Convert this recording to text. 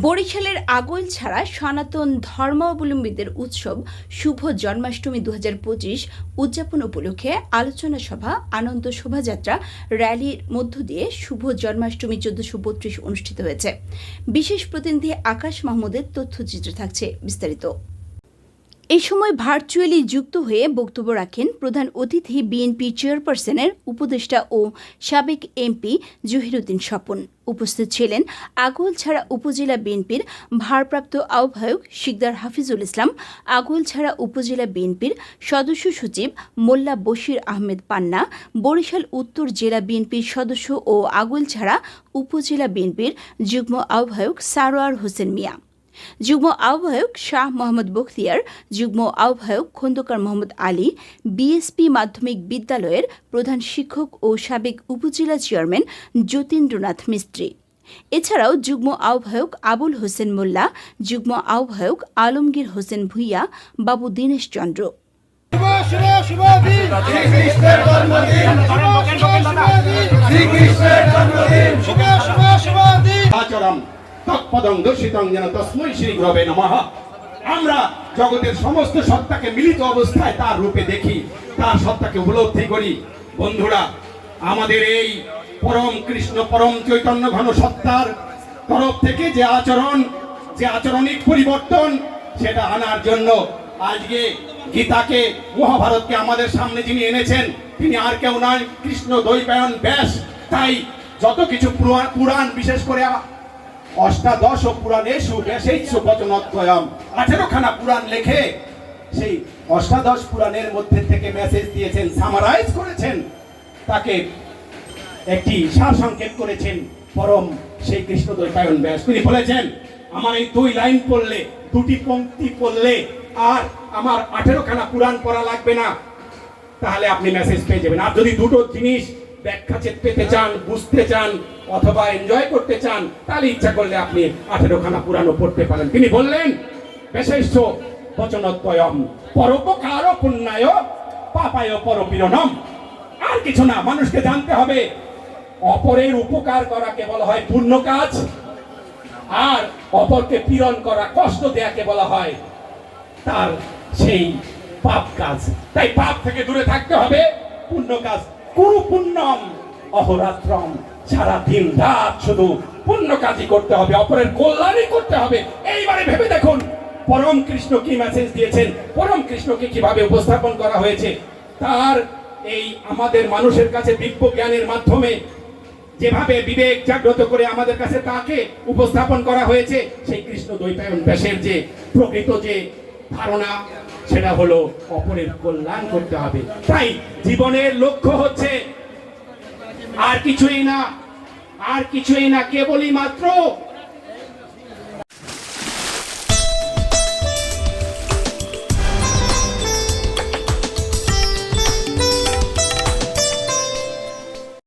বরিশালের আগল ছাড়া সনাতন ধর্মাবলম্বীদের উৎসব শুভ জন্মাষ্টমী দু হাজার পঁচিশ উদযাপন উপলক্ষে আলোচনা সভা, আনন্দ শোভাযাত্রা, র্যালির মধ্য দিয়ে শুভ জন্মাষ্টমী চোদ্দশো বত্রিশ অনুষ্ঠিত হয়েছে। বিশেষ প্রতিনিধি আকাশ মাহমুদের তথ্যচিত্র থাকছে বিস্তারিত। এই সময় ভার্চুয়ালি যুক্ত হয়ে বক্তব্য রাখেন প্রধান অতিথি বিএনপি চেয়ারপারসনের উপদেষ্টা ও সাবেক এমপি জহিরুদ্দিন স্বপন। উপস্থিত ছিলেন আগলছাড়া উপজেলা বিএনপির ভারপ্রাপ্ত আহ্বায়ক শিকদার হাফিজুল ইসলাম, আগলছাড়া উপজেলা বিএনপির সদস্য সচিব মোল্লা বশির আহমেদ পান্না, বরিশাল উত্তর জেলা বিএনপির সদস্য ও আগলছাড়া উপজেলা বিএনপির যুগ্ম আহ্বায়ক সারোয়ার হোসেন মিয়া। যুগ্ম আহ্বায়ক শাহ মোহাম্মদ বখতিয়ার যুগ্ম আহ্বায়ক খন্দকার মোহাম্মদ আলী বিএসপি মাধ্যমিক বিদ্যালয়ের প্রধান শিক্ষক ও সাবেক উপজেলা চেয়ারম্যান যতীন্দ্রনাথ মিস্ত্রি। এছাড়াও যুগ্ম আহ্বায়ক আবুল হোসেন মোল্লা যুগ্ম আহ্বায়ক আলমগীর হোসেন ভূঁইয়া বাবু দীনেশ চন্দ্র। শুভ শুভ শ্রীকৃষ্ণের জন্মদিন। শ্রীকৃষ্ণের জন্মদিন। তৎপদং দর্শিতং যেন তস্মৈ শ্রী গ্রবে নমঃ। আমরা জগতের সমস্ত সত্তাকে মিলিত অবস্থায় তার রূপে দেখি, তার সত্তাকে উপলব্ধি করি। বন্ধুরা, আমাদের এই পরম কৃষ্ণ, পরম চৈতন্য ঘন সত্তার তরফ থেকে যে আচরণ, যে আচরণিক পরিবর্তন, সেটা আনার জন্য আজকে গীতাকে, মহাভারতকে আমাদের সামনে যিনি এনেছেন, তিনি আর কেউ নয়, কৃষ্ণ দৈপায়ন ব্যাস। তাই যত কিছু পুরাণ বিশেষ করে অষ্টাদশ বেশেইছু বচনদ্বয়ম আঠেরো খানা পুরাণ লেখে সেই অষ্টাদশ পুরাণের মধ্যে থেকে মেসেজ দিয়েছেন সামারাইজ করেছেন। তাকে একটি সার সংক্ষেপ করেছেন পরম সেই কৃষ্ণ দৈপায়ন ব্যাস। তিনি বলেছেন, আমার এই দুই লাইন পড়লে, দুটি পংক্তি পড়লে আর আমার আঠেরো খানা পুরাণ পড়া লাগবে না। তাহলে আপনি মেসেজ পেয়ে যাবেন। আর যদি দুটো জিনিস ব্যাখ্যা পেতে চান, বুঝতে চান, অথবা এনজয় করতে চান, তাহলে ইচ্ছা করলে আপনি আঠেরো খানা পুরানো পড়তে পারেন। তিনি বললেন বিশেষ বচনদ্বয়ম পরোপকার পুণ্যায়, পাপায় পরপীড়নম। আর কিছু না, মানুষকে জানতে হবে, অপরের উপকার করাকে বলা হয় পুণ্য কাজ, আর অপরকে পীড়ন করা, কষ্ট দেয়াকে বলা হয় তার সেই পাপ কাজ। তাই পাপ থেকে দূরে থাকতে হবে পুণ্য কাজ কুরু পুণ্যম অহরাত্রম। সারা দিন রাত শুধু পুণ্য কাজই করতে হবে, অপরের কল্যাণই করতে হবে। এইবারে ভেবে দেখুন, পরম কৃষ্ণ কি মেসেজ দিয়েছেন, পরম কৃষ্ণকে কীভাবে উপস্থাপন করা হয়েছে। তার এই আমাদের মানুষের কাছে দিব্য জ্ঞানের মাধ্যমে যেভাবে বিবেক জাগ্রত করে আমাদের কাছে তাকে উপস্থাপন করা হয়েছে, সেই কৃষ্ণ দ্বৈপায়ন ব্যাসের যে প্রকৃত যে ধারণা, সেটা হলো অপরের কল্যাণ করতে হবে। তাই জীবনের লক্ষ্য হচ্ছে আর কিছুই না, আর কিছুই না, কেবলই মাত্র